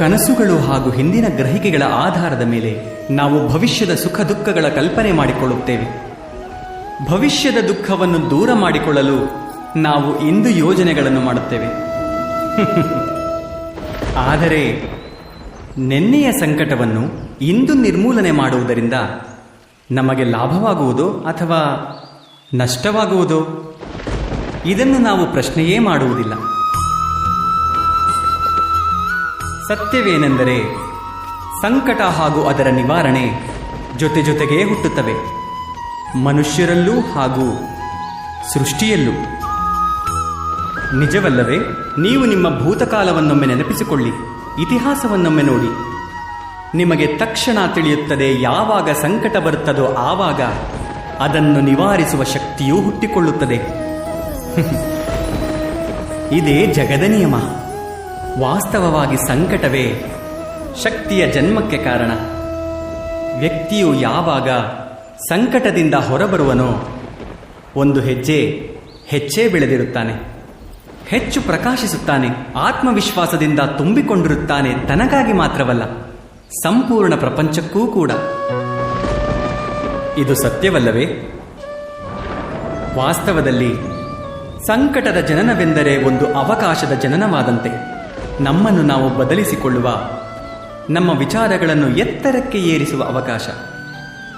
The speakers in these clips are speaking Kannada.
ಕನಸುಗಳು ಹಾಗೂ ಹಿಂದಿನ ಗ್ರಹಿಕೆಗಳ ಆಧಾರದ ಮೇಲೆ ನಾವು ಭವಿಷ್ಯದ ಸುಖ ದುಃಖಗಳ ಕಲ್ಪನೆ ಮಾಡಿಕೊಳ್ಳುತ್ತೇವೆ. ಭವಿಷ್ಯದ ದುಃಖವನ್ನು ದೂರ ಮಾಡಿಕೊಳ್ಳಲು ನಾವು ಇಂದು ಯೋಜನೆಗಳನ್ನು ಮಾಡುತ್ತೇವೆ. ಆದರೆ ನೆನ್ನೆಯ ಸಂಕಟವನ್ನು ಇಂದು ನಿರ್ಮೂಲನೆ ಮಾಡುವುದರಿಂದ ನಮಗೆ ಲಾಭವಾಗುವುದೋ ಅಥವಾ ನಷ್ಟವಾಗುವುದೋ ಇದನ್ನು ನಾವು ಪ್ರಶ್ನೆಯೇ ಮಾಡುವುದಿಲ್ಲ. ಸತ್ಯವೇನೆಂದರೆ ಸಂಕಟ ಹಾಗೂ ಅದರ ನಿವಾರಣೆ ಜೊತೆ ಜೊತೆಗೇ ಹುಟ್ಟುತ್ತವೆ. ಮನುಷ್ಯರಲ್ಲೂ ಹಾಗೂ ಸೃಷ್ಟಿಯಲ್ಲೂ. ನಿಜವಲ್ಲವೇ ನೀವು ನಿಮ್ಮ ಭೂತಕಾಲವನ್ನೊಮ್ಮೆ ನೆನಪಿಸಿಕೊಳ್ಳಿ, ಇತಿಹಾಸವನ್ನೊಮ್ಮೆ ನೋಡಿ. ನಿಮಗೆ ತಕ್ಷಣ ತಿಳಿಯುತ್ತದೆ ಯಾವಾಗ ಸಂಕಟ ಬರುತ್ತದೋ ಆವಾಗ ಅದನ್ನು ನಿವಾರಿಸುವ ಶಕ್ತಿಯೂ ಹುಟ್ಟಿಕೊಳ್ಳುತ್ತದೆ. ಇದೇ ಜಗದ ನಿಯಮ. ವಾಸ್ತವವಾಗಿ ಸಂಕಟವೇ ಶಕ್ತಿಯ ಜನ್ಮಕ್ಕೆ ಕಾರಣ. ವ್ಯಕ್ತಿಯು ಯಾವಾಗ ಸಂಕಟದಿಂದ ಹೊರಬರುವನೋ ಒಂದು ಹೆಜ್ಜೆ ಹೆಚ್ಚೇ ಬೆಳೆದಿರುತ್ತಾನೆ. ಹೆಚ್ಚು ಪ್ರಕಾಶಿಸುತ್ತಾನೆ, ಆತ್ಮವಿಶ್ವಾಸದಿಂದ ತುಂಬಿಕೊಂಡಿರುತ್ತಾನೆ ತನಗಾಗಿ ಮಾತ್ರವಲ್ಲ, ಸಂಪೂರ್ಣ ಪ್ರಪಂಚಕ್ಕೂ ಕೂಡ. ಇದು ಸತ್ಯವಲ್ಲವೇ? ವಾಸ್ತವದಲ್ಲಿ ಸಂಕಟದ ಜನನವೆಂದರೆ ಒಂದು ಅವಕಾಶದ ಜನನವಾದಂತೆ. ನಮ್ಮನ್ನು ನಾವು ಬದಲಿಸಿಕೊಳ್ಳುವ, ನಮ್ಮ ವಿಚಾರಗಳನ್ನು ಎತ್ತರಕ್ಕೆ ಏರಿಸುವ ಅವಕಾಶ,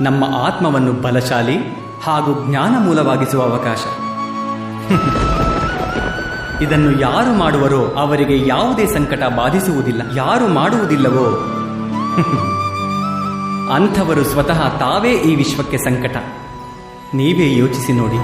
ನಮ್ಮ ಆತ್ಮವನ್ನು ಬಲಶಾಲಿ ಹಾಗೂ ಜ್ಞಾನ ಮೂಲವಾಗಿಸುವ ಅವಕಾಶ. ಇದನ್ನು ಯಾರು ಮಾಡುವರೋ ಅವರಿಗೆ ಯಾವುದೇ ಸಂಕಟ ಬಾಧಿಸುವುದಿಲ್ಲ. ಯಾರು ಮಾಡುವುದಿಲ್ಲವೋ? ಅಂಥವರು ಸ್ವತಃ ತಾವೇ ಈ ವಿಶ್ವಕ್ಕೆ ಸಂಕಟ. ನೀವೇ ಯೋಚಿಸಿ ನೋಡಿ.